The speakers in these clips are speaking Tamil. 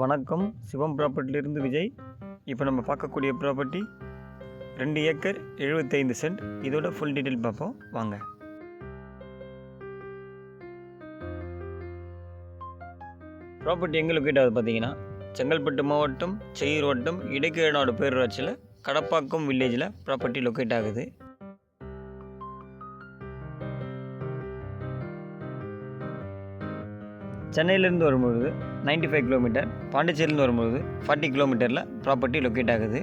வணக்கம். சிவம் ப்ராப்பர்ட்டிலிருந்து விஜய். இப்போ நம்ம பார்க்கக்கூடிய ப்ராப்பர்ட்டி ரெண்டு ஏக்கர் எழுபத்தைந்து சென்ட். இதோட ஃபுல் டீட்டெயில் பார்ப்போம். வாங்க. ப்ராப்பர்ட்டி எங்கே லொக்கேட் ஆகுது பார்த்தீங்கன்னா செங்கல்பட்டு மாவட்டம் செய்யூர் வட்டம் இடைக்கேநாடு பேரூராட்சியில் கடப்பாக்கம் வில்லேஜில் ப்ராப்பர்ட்டி லொக்கேட் ஆகுது. சென்னையிலேருந்து வரும்பொழுது 95 ஃபைவ் கிலோமீட்டர் பாண்டிச்சேரியிலேருந்து வரும்பொழுது ஃபார்ட்டி கிலோமீட்டரில் ப்ராப்பர்ட்டி லொக்கேட் ஆகுது.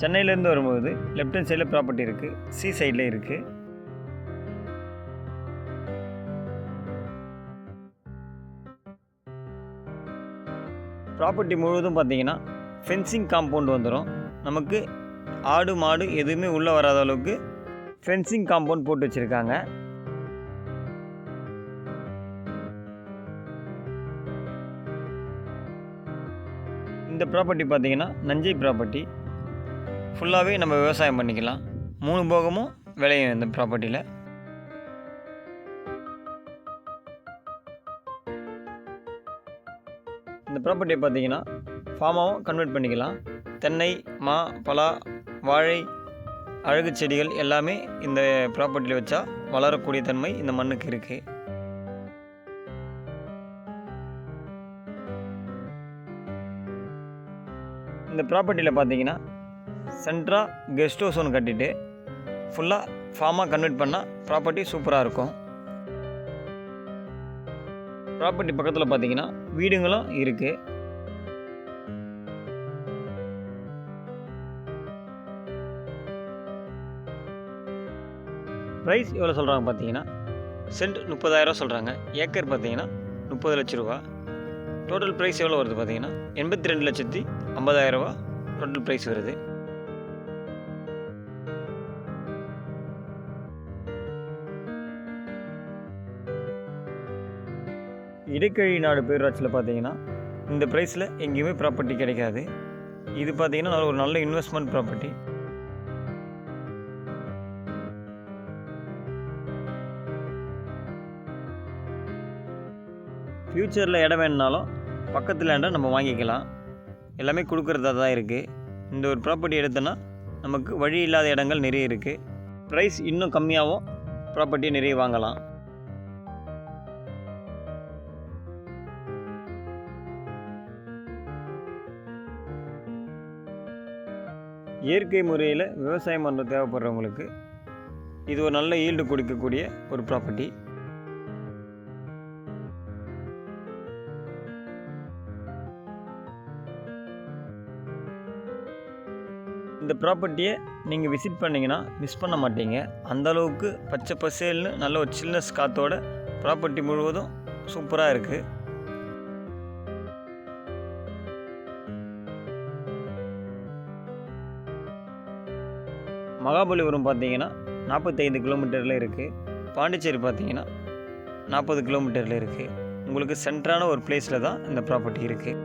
சென்னையிலேருந்து வரும்போது லெஃப்ட் ஹேண்ட் சைடில் ப்ராப்பர்ட்டி இருக்குது சி சைடில் இருக்குது ப்ராப்பர்ட்டி முழுவதும் பார்த்தீங்கன்னா ஃபென்சிங் காம்பவுண்ட் வந்துடும் நமக்கு ஆடு மாடு எதுவுமே உள்ளே வராத அளவுக்கு ஃபென்சிங் காம்பவுண்ட் போட்டு வச்சுருக்காங்க. இந்த ப்ராப்பர்ட்டி பார்த்திங்கன்னா நஞ்சை ப்ராப்பர்ட்டி ஃபுல்லாகவே நம்ம விவசாயம் பண்ணிக்கலாம். மூணு போகமும் விளையும் இந்த ப்ராப்பர்ட்டியில் இந்த ப்ராப்பர்ட்டியை பார்த்தீங்கன்னா ஃபார்மாகவும் கன்வெர்ட் பண்ணிக்கலாம். தென்னை மா பலா வாழை அழகு செடிகள் எல்லாமே இந்த ப்ராப்பர்ட்டியில் வச்சா வளரக்கூடிய தன்மை இந்த மண்ணுக்கு இருக்குது இந்த ப்ராப்பர்ட்டியில் பார்த்தீங்கன்னா சென்ட்ரா கெஸ்ட் ஹவுஸ் ஒன்று கட்டிட்டு ஃபுல்லாக ஃபார்மாக கன்வெர்ட் பண்ணால் ப்ராப்பர்ட்டி சூப்பராக இருக்கும். ப்ராப்பர்ட்டி பக்கத்தில் பார்த்தீங்கன்னா வீடுங்களும் இருக்குது ப்ரைஸ் எவ்வளோ சொல்கிறாங்க பார்த்தீங்கன்னா? சென்ட் முப்பதாயிரம் சொல்கிறாங்க ஏக்கர் பார்த்தீங்கன்னா முப்பது லட்ச ரூபா. டோட்டல் ப்ரைஸ் எவ்வளோ வருது பார்த்தீங்கன்னா? எண்பத்தி ரெண்டு லட்சத்தி ஐம்பதாயிரம் ரூபா டோட்டல் ப்ரைஸ் வருது. இடைக்கழி நாடு பேரூராட்சியில் பார்த்தீங்கன்னா இந்த ப்ரைஸில் எங்கேயுமே ப்ராப்பர்ட்டி கிடைக்காது. இது பார்த்தீங்கன்னா ஒரு நல்ல இன்வெஸ்ட்மெண்ட் ப்ராப்பர்ட்டி ஃப்யூச்சரில் இடம் வேணுனாலும் பக்கத்து லேண்டை நம்ம வாங்கிக்கலாம். எல்லாமே கொடுக்குறதா தான் இருக்குது இந்த ஒரு ப்ராப்பர்ட்டி எடுத்தோன்னா நமக்கு வழி இல்லாத இடங்கள் நிறைய இருக்குது ப்ரைஸ் இன்னும் கம்மியாகவும் ப்ராப்பர்ட்டி நிறைய வாங்கலாம். இயற்கை முறையில் விவசாயம் பண்ணுற தேவைப்படுறவங்களுக்கு இது ஒரு நல்ல ஈல்டு கொடுக்கக்கூடிய ஒரு ப்ராப்பர்ட்டி. இந்த ப்ராப்பர்ட்டியை நீங்கள் விசிட் பண்ணிங்கன்னா மிஸ் பண்ண மாட்டீங்க. அந்த அளவுக்கு பச்சை பசேல்னு நல்ல ஒரு சில்னஸ் காற்றோட ப்ராப்பர்ட்டி முழுவதும் சூப்பராக இருக்குது மகாபலிபுரம் பார்த்தீங்கன்னா நாற்பத்தைந்து கிலோமீட்டரில் இருக்குது பாண்டிச்சேரி பார்த்தீங்கன்னா நாற்பது கிலோமீட்டரில் இருக்குது உங்களுக்கு சென்ட்ரான ஒரு பிளேஸில் தான் இந்த ப்ராப்பர்ட்டி இருக்குது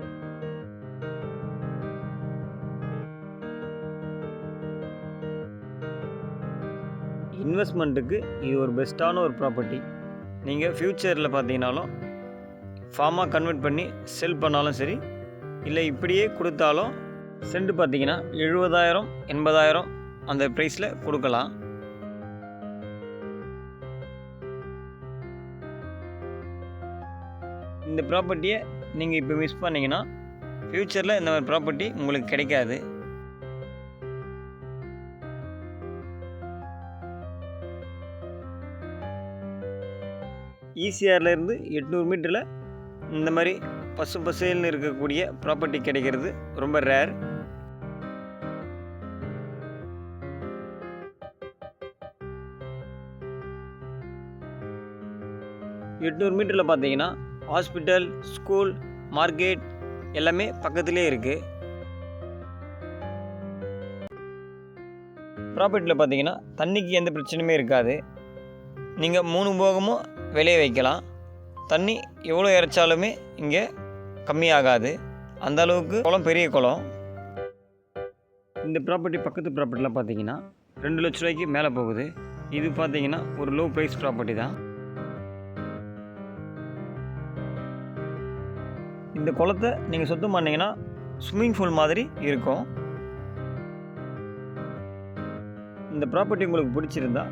இன்வெஸ்ட்மெண்ட்டுக்கு இது ஒரு பெஸ்ட்டான ஒரு ப்ராப்பர்ட்டி. நீங்கள் ஃப்யூச்சரில் பார்த்தீங்கனாலும் ஃபார்மாக கன்வெர்ட் பண்ணி செல் பண்ணாலும் சரி இல்லை இப்படியே கொடுத்தாலும் சென்ட் பார்த்தீங்கன்னா எழுபதாயிரம் எண்பதாயிரம் அந்த ப்ரைஸில் கொடுக்கலாம். இந்த ப்ராப்பர்ட்டியை நீங்கள் இப்போ மிஸ் பண்ணிங்கன்னா ஃப்யூச்சரில் இந்த மாதிரி ப்ராப்பர்ட்டி உங்களுக்கு கிடைக்காது. ஈசிஆர்லேருந்து எட்நூறு மீட்டரில் இந்த மாதிரி பசு பசுன்னு இருக்கக்கூடிய ப்ராப்பர்ட்டி கிடைக்கிறது ரொம்ப ரேர். எட்நூறு மீட்டரில் பார்த்தீங்கன்னா ஹாஸ்பிட்டல் ஸ்கூல் மார்க்கெட் எல்லாமே பக்கத்துலேயே இருக்குது ப்ராப்பர்ட்டியில் பார்த்தீங்கன்னா தண்ணிக்கு எந்த பிரச்சனையுமே இருக்காது. நீங்கள் மூணு போகமும் வெளியே வைக்கலாம். தண்ணி எவ்வளோ இறைச்சாலுமே இங்கே கம்மியாகாது. அந்த அளவுக்கு குளம் பெரிய குளம். இந்த ப்ராப்பர்ட்டி பக்கத்து ப்ராப்பர்ட்டிலாம் பார்த்தீங்கன்னா ரெண்டு லட்ச ரூபாய்க்கு மேலே போகுது. இது பார்த்தீங்கன்னா ஒரு லோ ப்ரைஸ் ப்ராப்பர்ட்டி தான். இந்த குளத்தை நீங்கள் சுத்தம் பண்ணிங்கன்னா ஸ்விம்மிங் பூல் மாதிரி இருக்கும். இந்த ப்ராப்பர்ட்டி உங்களுக்கு பிடிச்சிருந்தா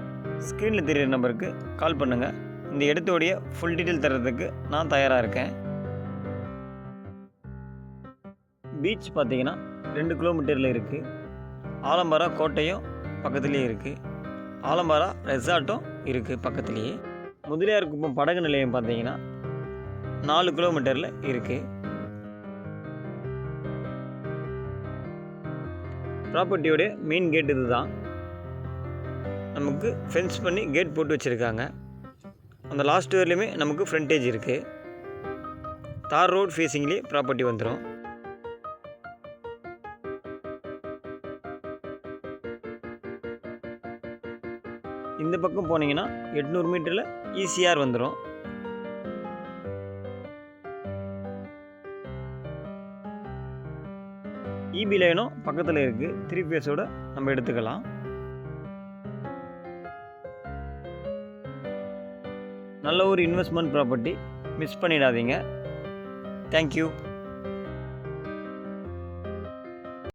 ஸ்க்ரீனில் தெரியிற நம்பருக்கு கால் பண்ணுங்கள் இந்த இடத்தோடைய ஃபுல் டீட்டெயில் தர்றதுக்கு நான் தயாராக இருக்கேன். பீச் பார்த்தீங்கன்னா ரெண்டு கிலோமீட்டரில் இருக்குது ஆலம்பரா கோட்டையும் பக்கத்துலேயே இருக்குது ஆலம்பரா ரெசார்ட்டும் இருக்குது பக்கத்துலேயே. முதலியார் குப்பம் படகு நிலையம் பார்த்தீங்கன்னா நாலு கிலோமீட்டரில் இருக்குது ப்ராப்பர்ட்டியோடைய மெயின் கேட் இது தான் நமக்கு ஃபென்ஸ் பண்ணி கேட் போட்டு வச்சுருக்காங்க. அந்த லாஸ்ட் இயர்லேயுமே நமக்கு ஃப்ரண்டேஜ் இருக்குது தார் ரோட் ஃபேஸிங்லேயே ப்ராப்பர்ட்டி வந்துடும் இந்த பக்கம் போனீங்கன்னா எட்நூறு மீட்டரில் ஈசிஆர் வந்துடும் இபி லைனும் பக்கத்தில் இருக்குது த்ரீ ஃபேஸோடு நம்ம எடுத்துக்கலாம். நல்ல ஒரு இன்வெஸ்ட்மெண்ட் ப்ராப்பர்ட்டி மிஸ் பண்ணிடாதீங்க. Thank you